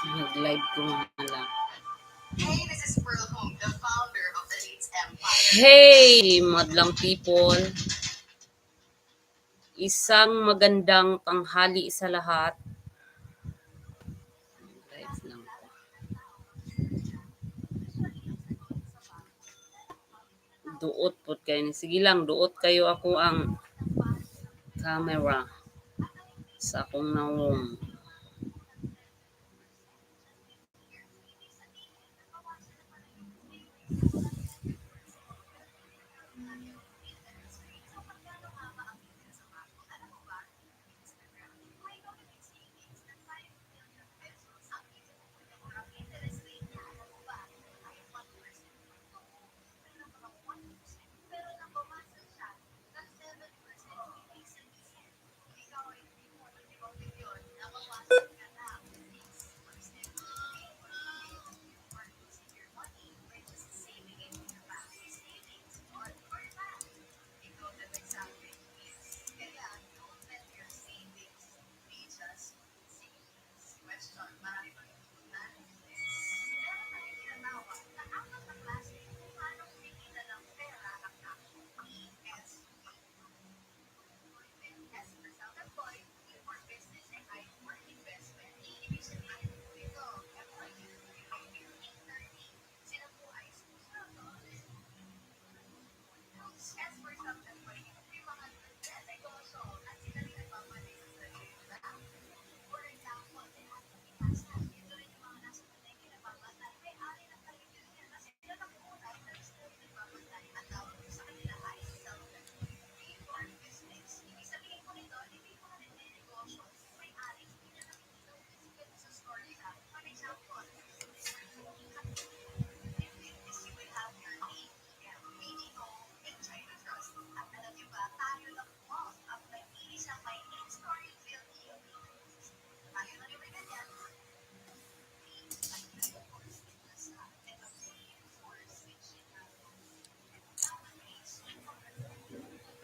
Nag-live ko nga lang. Hey, this is Pearl Home, the founder of the Leeds Empire. Hey, madlang people. Isang magandang tanghali sa lahat. Duot po kayo. Sige lang, duot kayo ako ang camera sa akong nawong.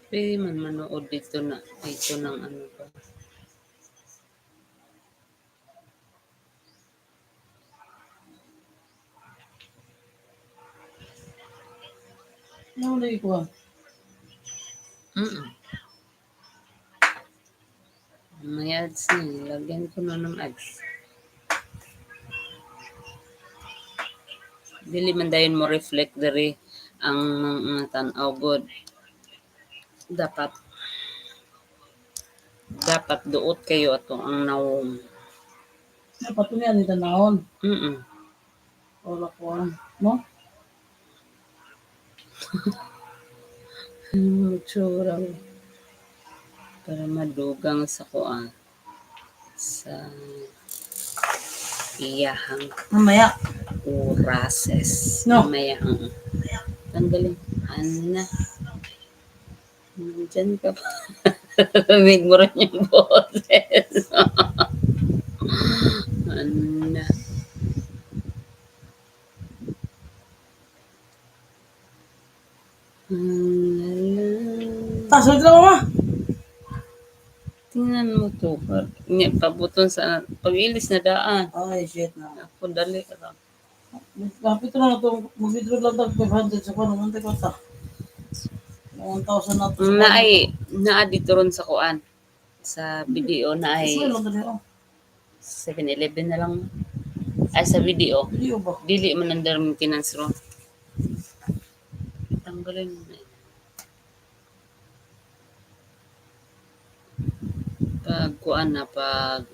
Pwede man manood dito na dito ng ano ba. Ano lagi ko ah? Mm. May ads ni. Lagyan ko na ng ads. Dili man dayon mo reflect diri ang mga tan-aw god. Dapat dapat duot kayo ato ang nawong. Dapat niya ni tanahon. Mm. Wala ko ah. Mo? Ano tsura mo? Para madugang sa kuan sa iyahang Mamaya. orases. No. Mamaya. ang Tanggalin. Ana. Nandyan ka pa. Lamig mo rin yung boses. Ala. Tasod ka ma. Tingnan mo to. Nga, pabuton sa pag-ilis na daan. Ay, shit na. Ako, dali ka lang. Kapit ko na ito. Mag-withdraw lang tag 500 sa kwan. Mante ko ta. 1,000 na. Na ay, naa dito ron sa kuan. Sa video na ay lang oh. 7-Eleven na lang. Ay, sa video. Video ba? Dili man under maintenance ron. Tanggalin mo na. Pag kuan na, pag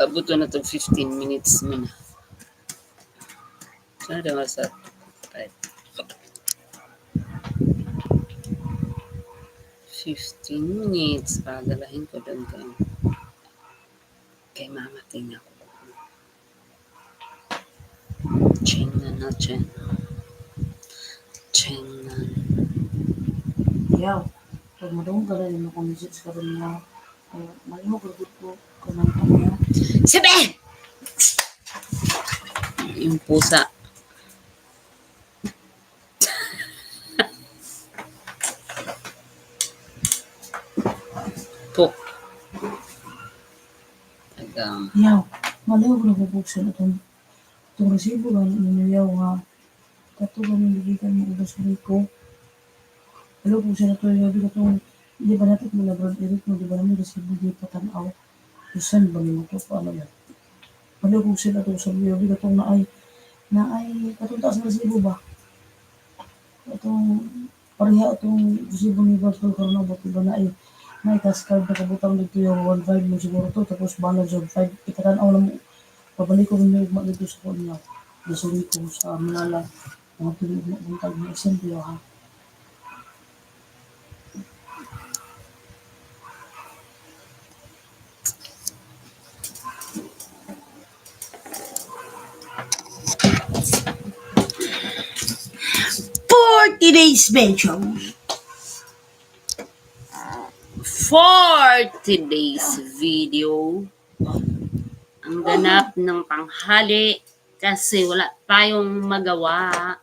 abuto na to 15 minutes mo na. Sana daw sa 15 minutes padalahin ko doon kay kay mama tingnan ko Cheng na na Cheng Cheng na Yaw. Pag madung ka rin mo kung ka rin niya. Mali mo gagod ko. Kamay ka niya. Sabi! Yung pusa. Yaw. Maliw ko nabubuksan itong itong resibo lang niniyaw nga katugan yung bigitan mo ubas ko. Hello siya na to yung bigat itong di ba natin mo na Brad Eric mo di ba namin resibo di patanaw. Isan ba mo to paano yan? Maliw ko siya na to sa yung bigat itong naay naay katong taas na resibo ba? Itong pareha itong resibo ni karon abot di ba naay may task card na kabutang dito yung 1.5 mo siguro to tapos balance yung 5 itatanaw na mo pabalik ko yung ugma dito sa kanya dasuli ko sa Manala mga tuloy mo buntag na eksemplo ha? For today's medyo, For today's video, ang ganap ng tanghali kasi wala tayong magawa.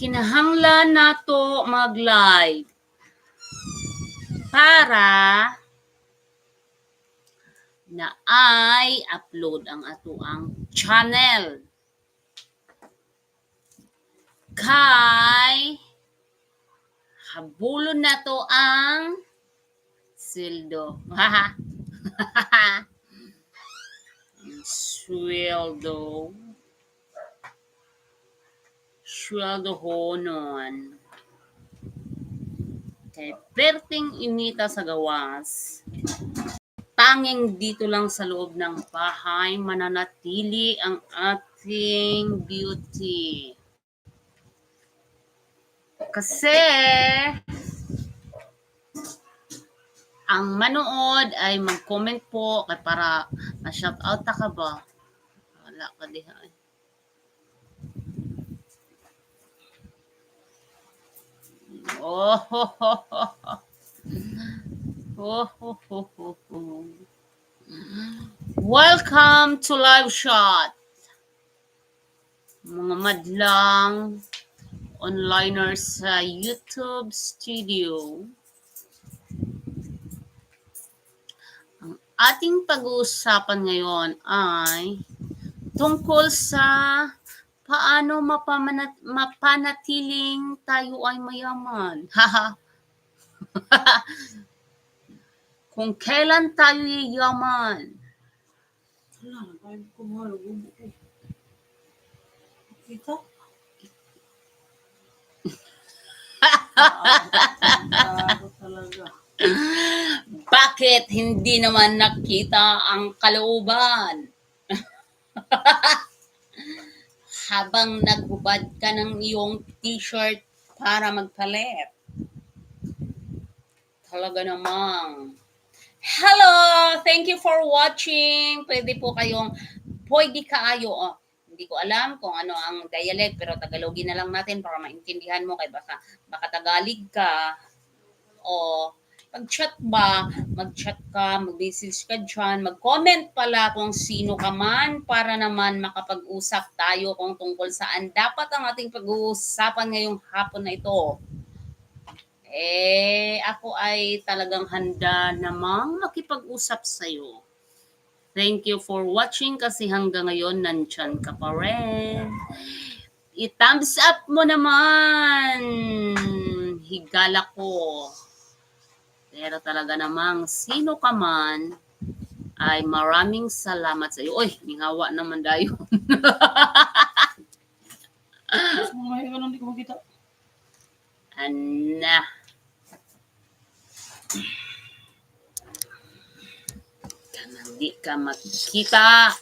Kinahanglan nato mag-live para na ay upload ang ato ang channel kay habulon na to ang Ang Sweldo. Sweldo honon. Kay perting inita sa gawas. Tanging dito lang sa loob ng bahay mananatili ang ating beauty. Kasi ang manood ay mag-comment po kay para ma-shout out ta ka ba? Wala ka diha. eh. Oh, ho, ho, ho. Welcome to Live Shot. Mga madlang onliners sa YouTube Studio. Ating pag-uusapan ngayon ay tungkol sa paano mapamanat, mapanatiling tayo ay mayaman. Kung kailan tayo yayaman. wala tayo ko kita talaga. Bakit hindi naman nakita ang kalooban? Habang naghubad ka ng iyong t-shirt para magpalit. Talaga namang. Hello! Thank you for watching. Pwede po kayong, pwede kaayo. Oh, hindi ko alam kung ano ang dialect, pero Tagalogin na lang natin para maintindihan mo. Kaya baka, baka Tagalog ka. O, pag-chat ba, mag-chat ka, mag-message ka dyan, mag-comment pala kung sino ka man para naman makapag-usap tayo kung tungkol saan dapat ang ating pag-uusapan ngayong hapon na ito. Eh, ako ay talagang handa namang makipag-usap sa'yo. Thank you for watching kasi hanggang ngayon nandyan ka pa rin. I-thumbs up mo naman. Higala ko. Pero talaga namang sino ka man ay maraming salamat sa iyo. Uy, mingawa naman dayo. Ka lang di ko makita. Ana. Kanang di ka makikita.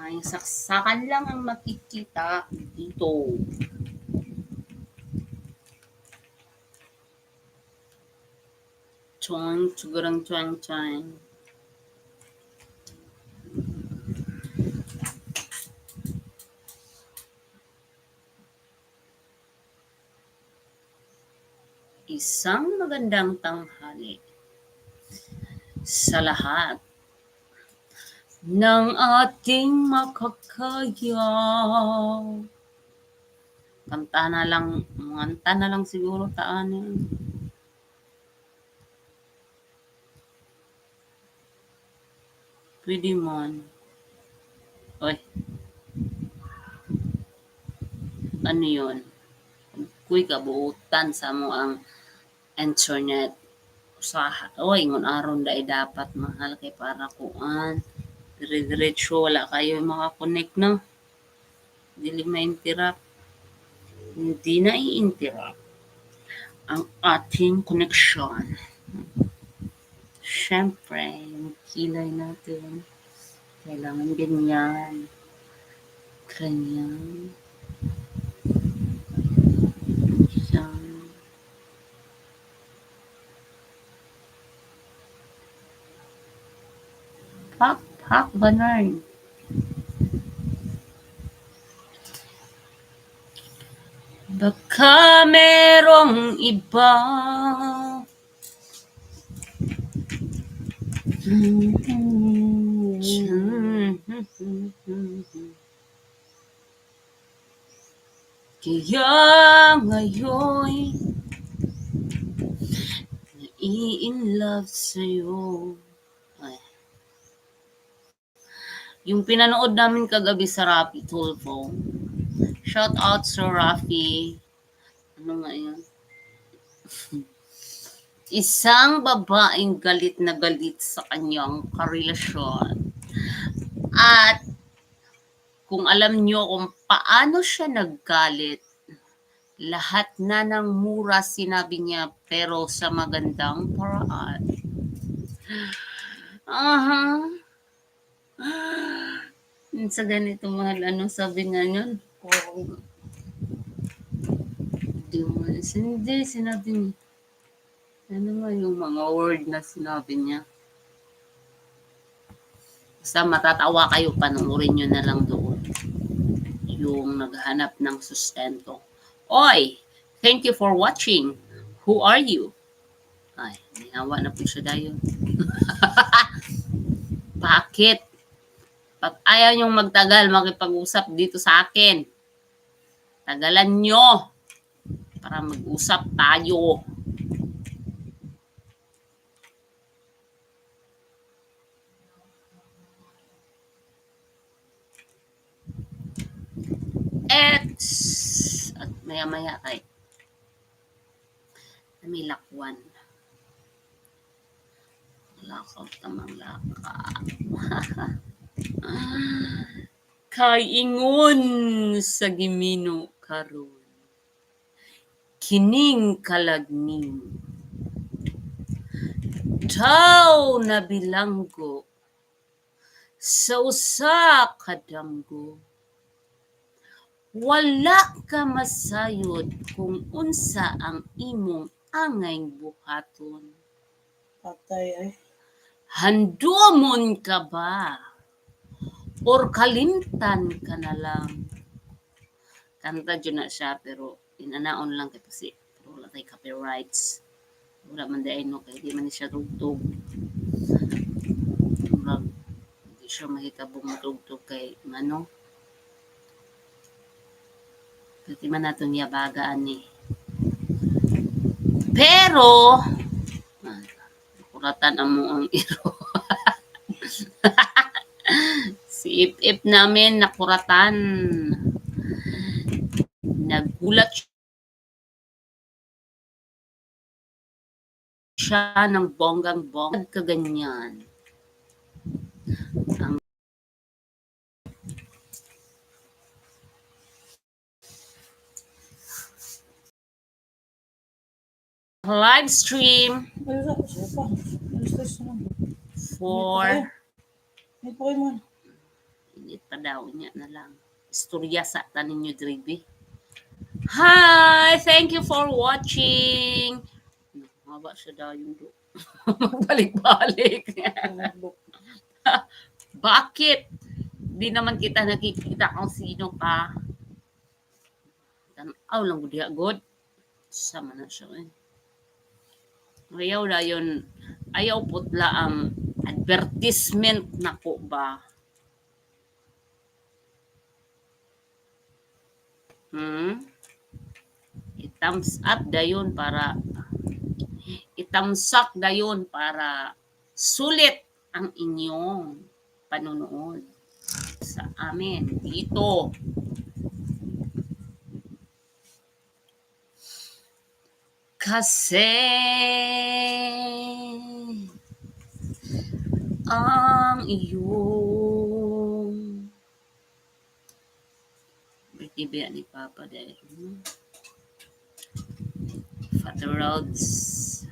Ang saksakan lang ang makikita dito. Chuang, chugurang, chuang, chuang. Isang magandang tanghali sa lahat ng ating makakaya. Kanta na lang, manganta na lang siguro taan yan. Pwede man. Oy. Ano yun? Kuy kabuutan sa mo ang internet. Sa oy ngon aron dai dapat mahal kay para kuan. Dire-diretso wala kayo makakonect no. Dili ma-interrupt. Hindi na i-interrupt ang ating connection. Siyempre, yung kilay natin. Kailangan ganyan. Ganyan. Yan. Pak, pak, Bernard. Baka merong iba. Kaya ngayon nai-in love sa'yo. Ay. Yung pinanood namin kagabi sa Rappi Tulfo. Shout out sa Rafi. Ano nga yun? Isang babaeng galit na galit sa kanyang karelasyon. At kung alam nyo kung paano siya naggalit, lahat na ng mura sinabi niya pero sa magandang paraan. Aha. Sa ganito mahal, ano sabi nga Hindi mo, hindi, sinabi niya. Ano nga yung mga word na sinabi niya? Basta matatawa kayo, panoorin nyo na lang doon. Yung naghanap ng sustento. Oy! Thank you for watching. Who are you? Ay, nihawa na po siya dayon. Bakit? Pag ayaw niyong magtagal, makipag-usap dito sa akin. Tagalan nyo para mag-usap tayo. At, at maya-maya ay may lakwan. Lakaw tamang laka. Kay ingon sa gimino karon. Kining kalagning. Tao na bilanggo sa usa ka danggo. Wala ka masayod kung unsa ang imong angay buhaton. Patay ay. Handumon ka ba? Or kalimtan ka na lang? Kanta dyan na siya, pero inanaon lang kay kasi pero wala tayo copyrights. Wala man dahil no, kaya di man siya tugtog. Murag, Hindi siya mahitabo matugtog kay ano. Kasi man nato niya bagaan ni. Pero, ah, kuratan ang iro. si Ip-Ip namin nakuratan. Nagulat siya ng bonggang-bong. Kaganyan. Ang live stream for. Init pa daw niya na lang. Istorya sa tanin nyo, Driby. Hi! Thank you for watching! Haba siya daw yung do. Balik-balik. Bakit? Di naman kita nakikita kung sino ka. Tanaw lang god. Sama na siya eh. Ayaw na yun. Ayaw putla ang advertisement na ko ba. Hmm? I-thumbs up dayon para itamsak dayon para sulit ang inyong panonood sa amin dito. Kasi ang iyong birthday ba ni Papa dahil? Father Rhodes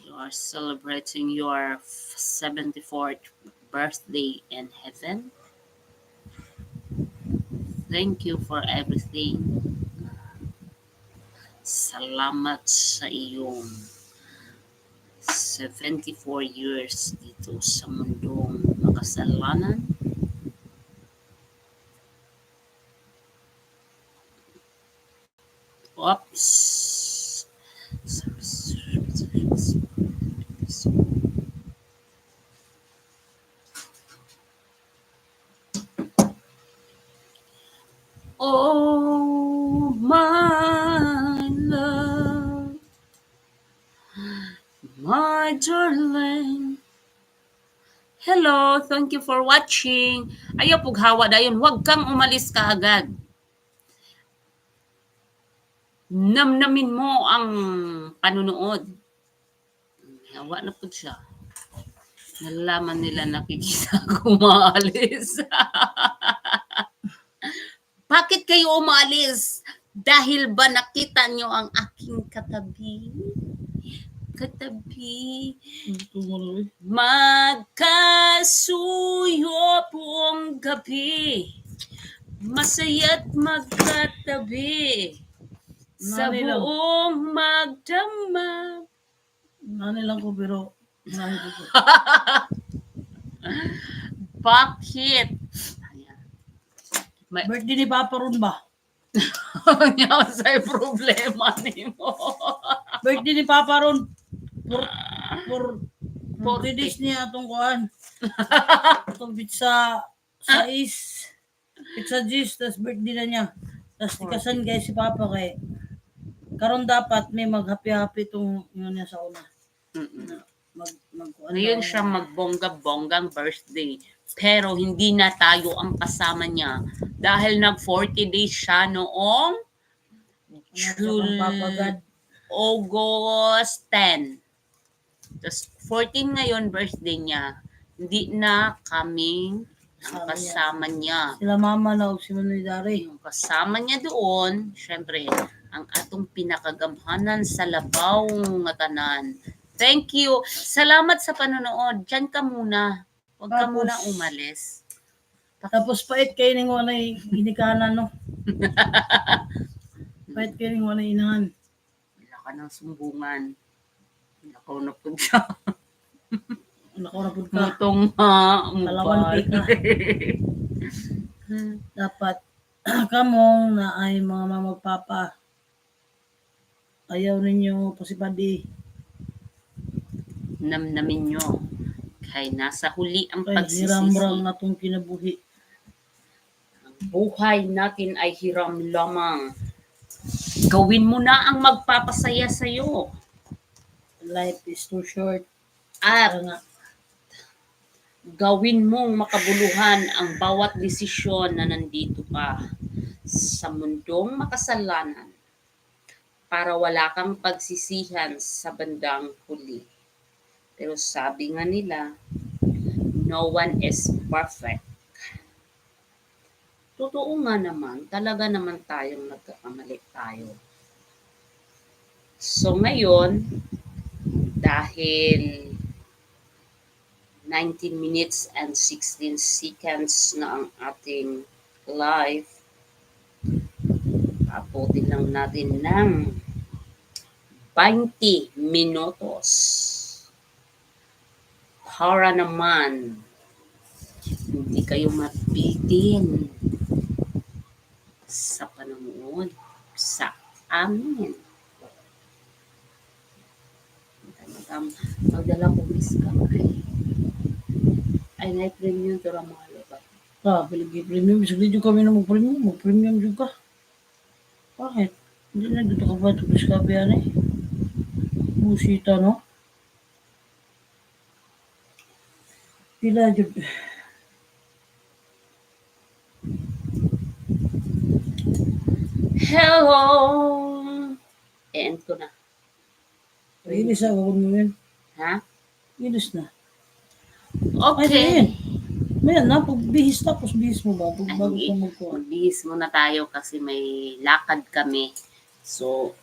you are celebrating your 74th birthday in heaven. Thank you for everything salamat sa iyong 74 years dito sa mundong makasalanan. Oops. Thank you for watching. Ayaw pughawa dayon, huwag kang umalis ka agad. Namnamin mo ang panunood. Hawa na po siya. Nalaman nila nakikita ko umaalis. Bakit kayo umalis? Dahil ba nakita nyo ang aking katabi? Katabi. Mo. Magkasuyo buong gabi. Masaya't magkatabi. Sa Nani lang. buong magdamag. Nani lang ko pero nani ko. Bakit? Ayan. May Birthday ni Papa ron ba? Sa problema nimo. Birthday ni Papa ron. For, for, for Forty. days niya atong kuhan. Atong pizza sa is. Pizza G's, tas birthday na niya. Tas tikasan guys si Papa kay karon dapat may mag-happy-happy tong yun niya sa una. Mm-mm. Mag, mag, Ngayon siya magbongga-bonggang birthday. Pero hindi na tayo ang kasama niya. Dahil nag 40 days siya noong Jul... August 10. Tapos 14 ngayon birthday niya. Hindi na kami ang Kasama niya. kasama niya. Sila mama na si Manoy Dari. Yung kasama niya doon, syempre, ang atong pinakagamhanan sa labaw nga tanan. Thank you. Salamat sa panonood. Diyan ka muna. Huwag ka Tapos- muna umalis. Tapos pait kayo ning walay ginikanan no. pait kayo ning walay inahan. Wala ka ng sumbungan. Nakaw na po siya. Nako na pud ka. Mutong ha. Ka. Dapat kamong na ay mga mamagpapa. Ayaw ninyo pasipadi. Namnamin nyo. Kay nasa huli ang hiram-ram pagsisisi. na tong kinabuhi. Ang buhay natin ay hiram lamang. Gawin mo na ang magpapasaya sa'yo. Life is too short. Nga, gawin mong makabuluhan ang bawat desisyon na nandito ka sa mundong makasalanan para wala kang pagsisihan sa bandang huli. Pero sabi nga nila, no one is perfect. Totoo nga naman, talaga naman tayong nagkakamali tayo. So ngayon, dahil 19 minutes and 16 seconds na ang ating live. Aputin lang natin ng 20 minutos. Para naman, hindi kayo mabitin sa panonood sa amin. Magdala ko ka ay ay na premium to ra mga lupa. ka, piligi premium. Sige dyan kami na mag-premium. Mag-premium dyan ka. Bakit? Hindi na dito ka ba ito diskabe yan eh. Musita no? Pila jud. Hello! End ko na. Inis na ako mo yun. Ha? Inis na. Ay, Okay. ayun. Mayan na, pag bihis tapos bihis mo ba? Pag bago Ay, ka magkuhan. Magbihis muna tayo kasi may lakad kami. So,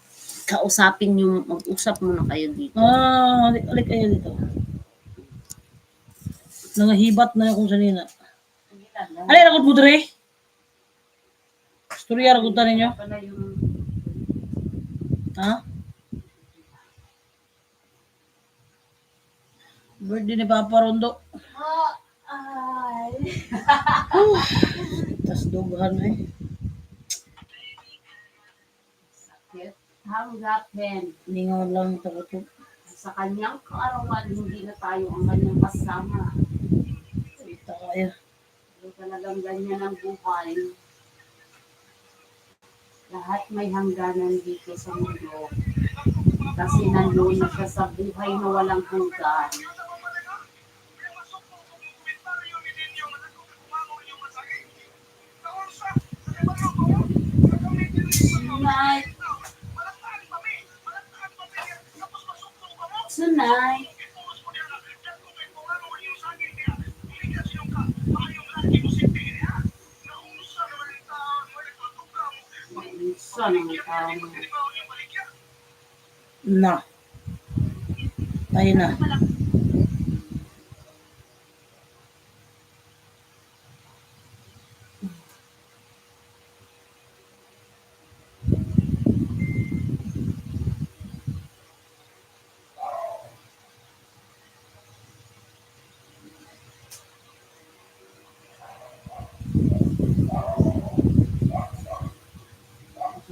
kausapin yung, mag-usap muna kayo dito. Ah, alik, alik kayo dito. Nangahibat na akong sanina. Ano yung rakot mo dre? Storya rakot na ninyo? Yung Ha? Birthday ni Papa Rondo. Tas dughan eh. sakit. Hanggapin. Lingaw lang takot ko. Sa kanyang kaarawan, hindi na tayo ang kanyang kasama. Ita kaya. Pero talagang ganyan ang buhay. Lahat may hangganan dito sa mundo. Kasi nandoon na siya sa buhay na walang hanggan. Tonight, tonight, tao mo? Na. Tayo na.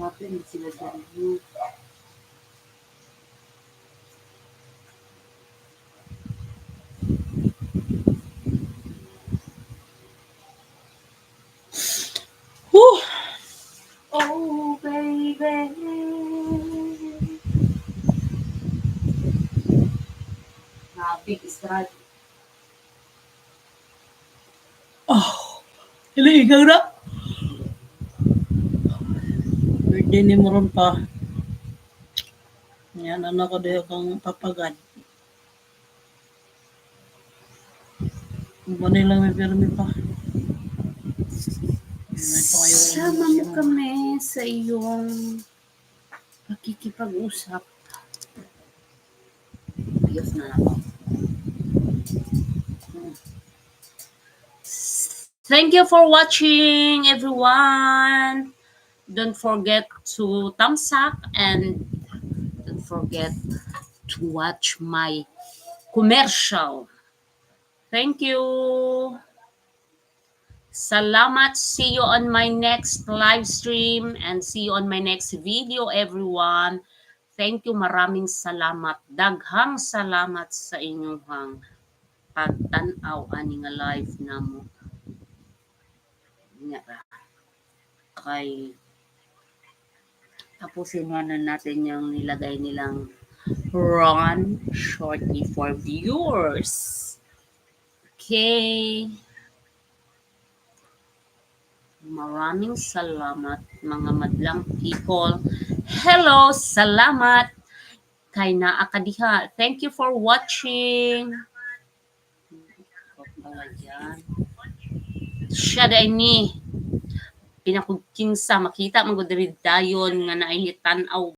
Sabi na sila dyan. Whew! Oh, baby. Israel. Oh! Iligaw na! Birthday ni Moron pa. Yan, anak ko dahil kang papagad. Ba lang may pirmi pa. Sama mo kami sa iyong pakikipag-usap. Ayos na ako. Thank you for watching, everyone. Don't forget to thumbs up and don't forget to watch my commercial. Thank you. Salamat. See you on my next live stream and see you on my next video, everyone. Thank you. Maraming salamat. Daghang salamat sa inyong pagtanaw ani nga live namo. Nga ra. Kay tapusin na natin yung nilagay nilang run shortly for viewers. Okay. Maraming salamat mga madlang people. Hello, salamat kay naa ka diha. Thank you for watching. Siya day ni. Pinakugkinsa makita man gud diri dayon nga naay tan-aw